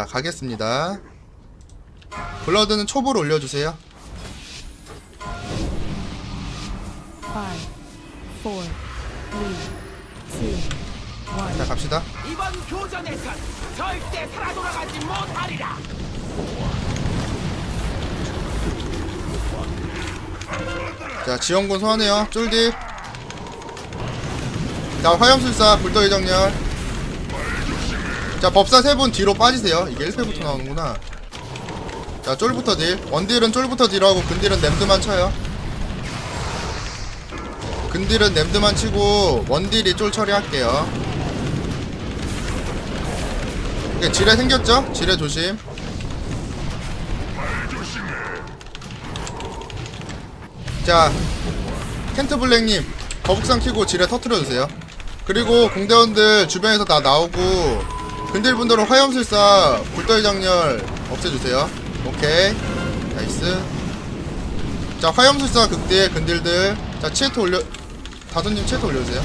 자, 가겠습니다. 블러드는 촉으로 올려주세요. 자, 갑시다. 이번 교전에선 절대 살아 돌아가지 못하리라. 자, 지원군 소환해요. 쫄디. 자, 화염술사, 불더위 정렬. 자, 법사 세 분 뒤로 빠지세요. 이게 1패부터 나오는구나. 자, 쫄부터 딜. 원딜은 쫄부터 딜하고 근딜은 냄드만 쳐요. 근딜은 냄드만 치고 원딜이 쫄 처리할게요. 이게 지뢰 생겼죠? 지뢰 조심. 자, 켄트 블랙님 거북상 키고 지뢰 터트려 주세요. 그리고 공대원들 주변에서 다 나오고 근딜분들은 화염술사 불더위 장렬 없애주세요. 오케이, 나이스. 자, 화염술사 극딜 근딜들 자 치에트 올려 다섯님 치에트 올려주세요.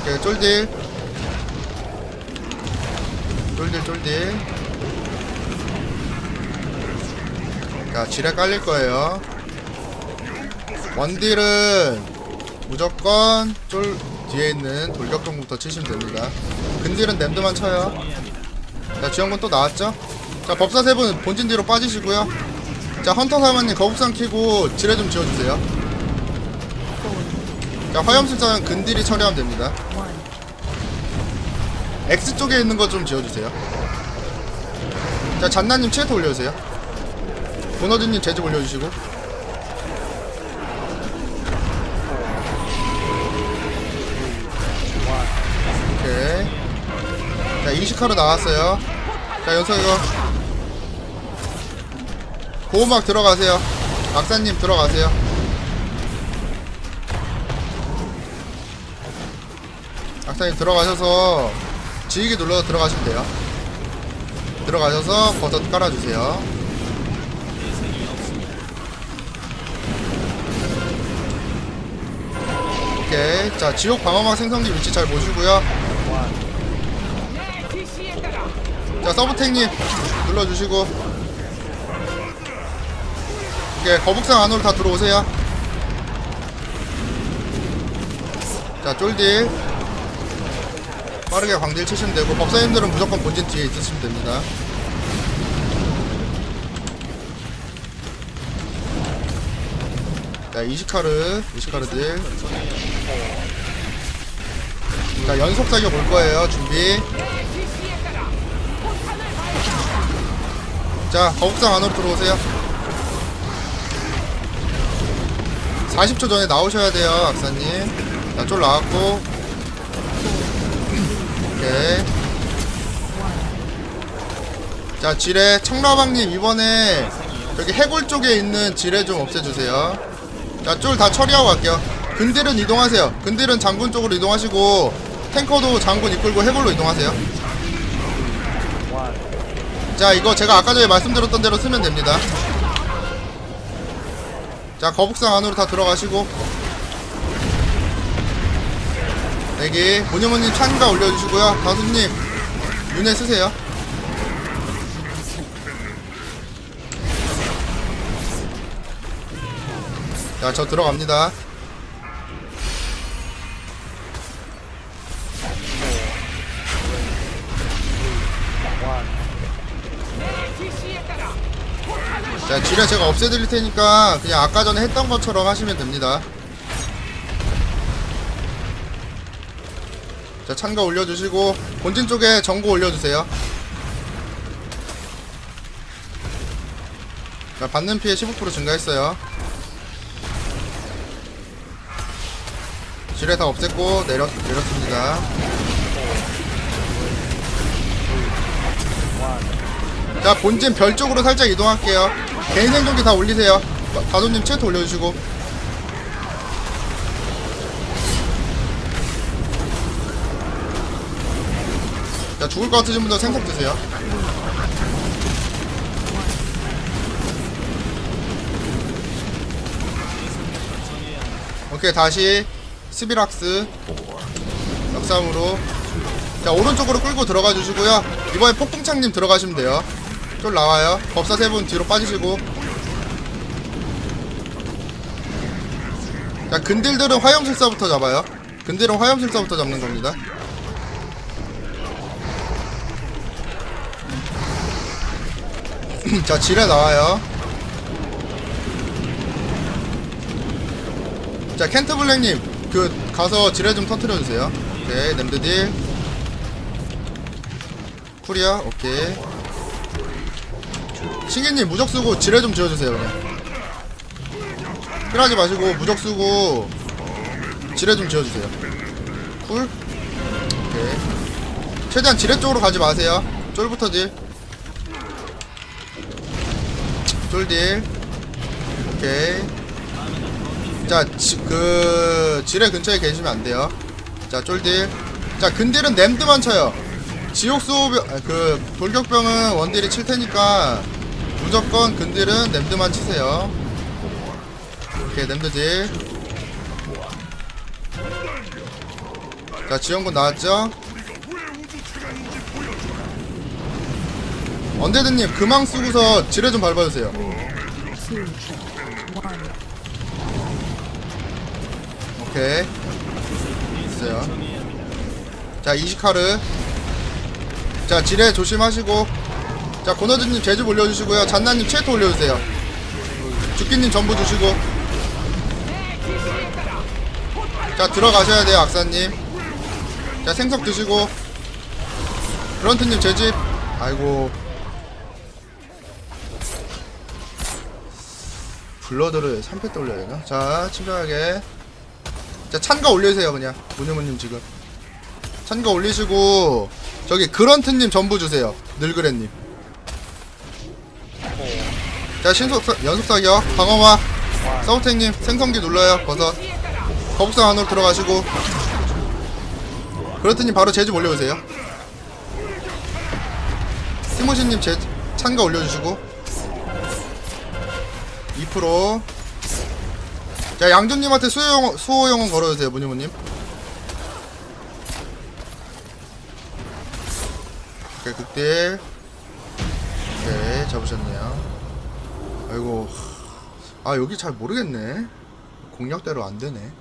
오케이, 쫄딜 쫄딜 쫄딜 자, 지뢰 깔릴 거예요. 원딜은 무조건 쫄 뒤에 있는 돌격종부터 치시면 됩니다. 근딜은 냄드만 쳐요. 자, 지원군 또 나왔죠? 자, 법사 세 분 본진 뒤로 빠지시고요. 자, 헌터 사마님 거북상 키고 지뢰 좀 지어주세요. 자, 화염술사는 근딜이 처리하면 됩니다. One. X 쪽에 있는 거 좀 지어주세요. 자, 잔나님 치에트 올려주세요. 보너드님 제집 올려주시고. 자, 이시카로 나왔어요. 자, 연석 이거. 보호막 들어가세요. 박사님 들어가세요. 박사님 들어가셔서 지휘기 눌러서 들어가시면 돼요. 들어가셔서 버섯 깔아주세요. 오케이. 자, 지옥 방어막 생성기 위치 잘 보시고요. 내 지시에 따라 자, 서브텍님 눌러주시고. 오케이. 거북상 안으로 다 들어오세요. 자, 쫄딜. 빠르게 광딜 치시면 되고, 법사님들은 무조건 본진 뒤에 있으시면 됩니다. 자, 이시카르, 이시카르들. 자, 연속 사격 올 거예요. 준비. 자, 거북상 안으로 들어오세요. 40초 전에 나오셔야 돼요, 악사님. 자, 쫄 나왔고. 오케이. 자, 지뢰, 청라방님, 이번에 저기 해골 쪽에 있는 지뢰 좀 없애주세요. 자, 쫄 다 처리하고 갈게요. 근딜은 이동하세요. 근딜은 장군 쪽으로 이동하시고, 탱커도 장군 이끌고 해골로 이동하세요. 자 이거 제가 아까 전에 말씀드렸던 대로 쓰면 됩니다. 자 거북상 안으로 다 들어가시고. 내기 모니모님 찬가 올려주시고요. 다수님 윤회 쓰세요. 자 저 들어갑니다 자 지뢰 제가 없애드릴 테니까 그냥 아까 전에 했던 것처럼 하시면 됩니다. 자 참가 올려주시고 본진 쪽에 정보 올려주세요. 자 받는 피해 15% 증가했어요. 지뢰 다 없앴고 내렸, 내렸습니다 자 본진 별 쪽으로 살짝 이동할게요. 개인 생존기 다 올리세요. 마- 다도님 채트 올려주시고. 자 죽을 것 같으신 분들 생각 드세요. 오케이 다시. 스비락스. 역삼으로. 자 오른쪽으로 끌고 들어가 주시고요. 이번에 폭풍창님 들어가시면 돼요 쫄 나와요. 법사 세 분 뒤로 빠지시고. 자 근딜들은 화염술사부터 잡아요. 근딜은 화염술사부터 잡는 겁니다. 자 지뢰 나와요. 자 켄트블랙님 그 가서 지뢰 좀 터트려 주세요. 오케이 냄드딜. 쿨이야 오케이 신기님 무적 쓰고 지뢰 좀 지어주세요 그냥 필요하지 마시고 무적 쓰고 지뢰 좀 지어주세요. 쿨? 오케이. 최대한 지뢰 쪽으로 가지 마세요. 쫄부터 딜. 쫄딜. 오케이. 자, 지, 그 지뢰 근처에 계시면 안 돼요. 자, 쫄딜. 자, 근딜은 냄드만 쳐요. 지옥수호병, 아, 그 돌격병은 원딜이 칠 테니까 무조건 근딜은 냄드만 치세요. 오케이, 냄드딜. 자, 지원군 나왔죠? 언데드님 금왕 쓰고서 지뢰 좀 밟아주세요. 오케이 있어요 자 이시카르 자 지뢰 조심하시고. 자 고너즈님 제주 올려주시고요. 잔나님 체트 올려주세요. 죽기님 전부 주시고. 자 들어가셔야 돼요 악사님. 자 생석 드시고. 브런트님 제집. 아이고. 블러드를 3패 때 올려야 되나? 자 침착하게. 자 찬가 올리세요 그냥. 문유문님 지금 찬가 올리시고 저기 그런트님 전부 주세요. 늘그레님. 자 신속 연속 사격. 방어마. 서우탱님 생성기 눌러요. 버섯. 거북상 안으로 들어가시고. 그런트님 바로 제집 올려오세요. 티모시님 제 찬가 올려주시고. 2%자 양준님한테 수호영 수호영은 걸어주세요 문희문님 오케이 극딜 오케이 잡으셨네요. 아이고 아 여기 잘 모르겠네. 공략대로 안되네